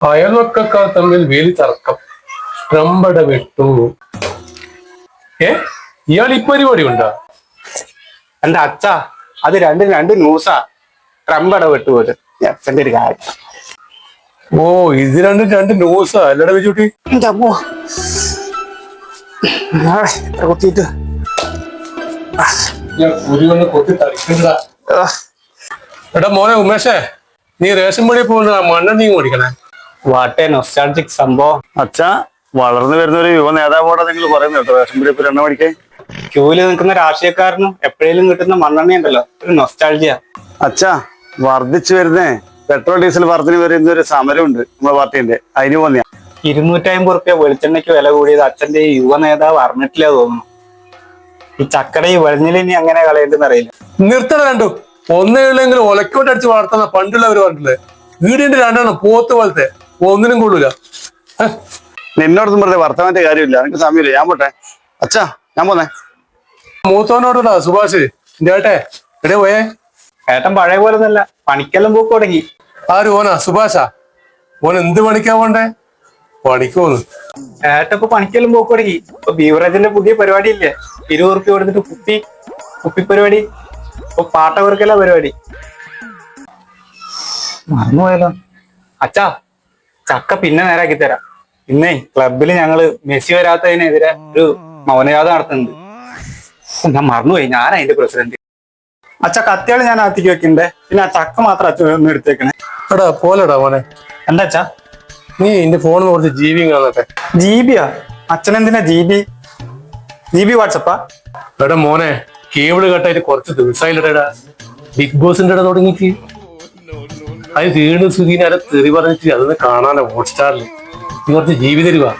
അയൽവക്കക്കാർ തമ്മിൽ വേലി തർക്കം. ട്രംപട വിട്ടു. ഏ? ഇയാൾ ഈ പരിപാടി ഉണ്ടോ? എന്റെ അച്ഛ അത് രണ്ടും രണ്ട് ന്യൂസാ. ട്രംപട വിട്ടുപോയിട്ട് അച്ഛന്റെ ഒരു കാര്യം. ഓ ഇത് രണ്ടും രണ്ട് ന്യൂസാ. അല്ലട വെച്ചുട്ടി എന്റെ അമ്മോ? നാളെ എത്ര കുത്തിയിട്ട്? കൊത്തി തളിക്കണ്ടാ എടാ മോനെ ഉമേഷേ നീ റേഷൻ പടി പോകണ്ട നീ ഓടിക്കണേ വാട്ടെ നൊസ്റ്റാൾജിക് സംഭവം. അച്ഛ വളർന്നു വരുന്ന ഒരു യുവ നേതാവോടെ നിങ്ങൾ പറയുന്നു കേട്ടോ. റേഷൻ പിടിപ്പ് എണ്ണ പഠിക്കേ ക്യൂൽ നിൽക്കുന്ന രാഷ്ട്രീയക്കാരനും എപ്പോഴേലും കിട്ടുന്ന മണ്ണെണ്ണ ഉണ്ടല്ലോ. ഒരു നൊസ്റ്റാൾജിയ അച്ഛ വർദ്ധിച്ചു വരുന്നേ. പെട്രോൾ ഡീസൽ വർധന വരുന്ന ഒരു സമരമുണ്ട് നമ്മുടെ പാർട്ടിന്റെ അതിന് പോന്നെയാ. ഇരുന്നൂറ്റമ്പത് റുപ്യ വെളിച്ചെണ്ണയ്ക്ക് വില കൂടിയത് അച്ഛന്റെ ഈ യുവ നേതാവ് അറിഞ്ഞിട്ടില്ല തോന്നുന്നു. ഈ ചക്കട ഈ വെളിഞ്ഞിലിനി അങ്ങനെ കളയേണ്ടെന്ന് അറിയില്ല. നിർത്തണ രണ്ടു. ഒന്നേ ഉള്ളെങ്കിലും ഒലക്കോട്ടടിച്ച് വളർത്തുന്ന പണ്ടുള്ളവർ പറഞ്ഞില്ലേ വീടിന്റെ രണ്ടെണ്ണം പോത്ത് പോലത്തെ. ഒന്നിനും കൊള്ളൂല. നിന്നോട് നിന്നോടൊന്നും വെറുതെ വർത്തമാനത്തെ കാര്യമില്ല. എനിക്ക് സമയമില്ല. ഞാൻ പോട്ടെ. അച്ഛാ ഞാൻ പോന്നെ. മൂത്തോനോടുള്ള സുഭാഷ്? എന്റെ ഏട്ടെ എടേ പോയേ. ഏട്ടൻ പഴയ പോലെ ഒന്നല്ല പണിക്കെല്ലാം പോക്ക് തുടങ്ങി. ആര് ഓനാ? സുഭാഷാ? ഓൻ എന്ത് പണിക്കാ പോണ്ടേ? പണിക്കോന്ന് ഏട്ടൻ ഇപ്പൊ പണിക്കെല്ലാം പോക്ക് തുടങ്ങി. ഇപ്പൊ ബീവറേജിന്റെ പുതിയ പരിപാടി ഇല്ലേ ഇരുപത് റുപ്യ കൊടുത്തിട്ട് കുപ്പി കുപ്പി പരിപാടി. ഇപ്പൊ പാട്ടവർക്കല്ല പരിപാടി. മറന്നുപോയല്ലോ. അച്ഛാ ചക്ക പിന്നെ നേരാക്കി തരാം. ഇന്നേ ക്ലബിൽ ഞങ്ങൾ മെസ്സി വരാത്തതിനെതിരെ ഒരു മൗനയാത നടത്തുന്നുണ്ട്. ഞാൻ മറന്നുപോയി. ഞാൻ അതിന്റെ പ്രസിഡന്റ് അച്ഛ കത്തിയാൾ ഞാൻ അകത്തേക്ക് വെക്കണ്ടേ? പിന്നെ ആ ചക്ക മാത്രം അച്ഛൻ ഒന്ന് എടുത്തേക്കണേ. എടാ പോലെടാ മോനെ. എന്താ അച്ഛാ? നീ എന്റെ ഫോണിൽ കുറച്ച് ബി കാണട്ടെ. ജി ബിയാ അച്ഛൻ എന്തിനാ ജി ബി ജി ബി വാട്സപ്പാ എടാ മോനെ കേബിൾ കട്ടായിട്ട് കുറച്ച് ദിവസമായില്ലടാ ബിഗ് ബോസിന്റെ ഇട തുടങ്ങിയിട്ട് അത് വീണ്ടും സുധീനെ തെറി പറഞ്ഞിട്ട് അതൊന്ന് കാണാനോ ഹോട്ട്സ്റ്റാറിൽ കുറച്ച് ജീവി തരുവാ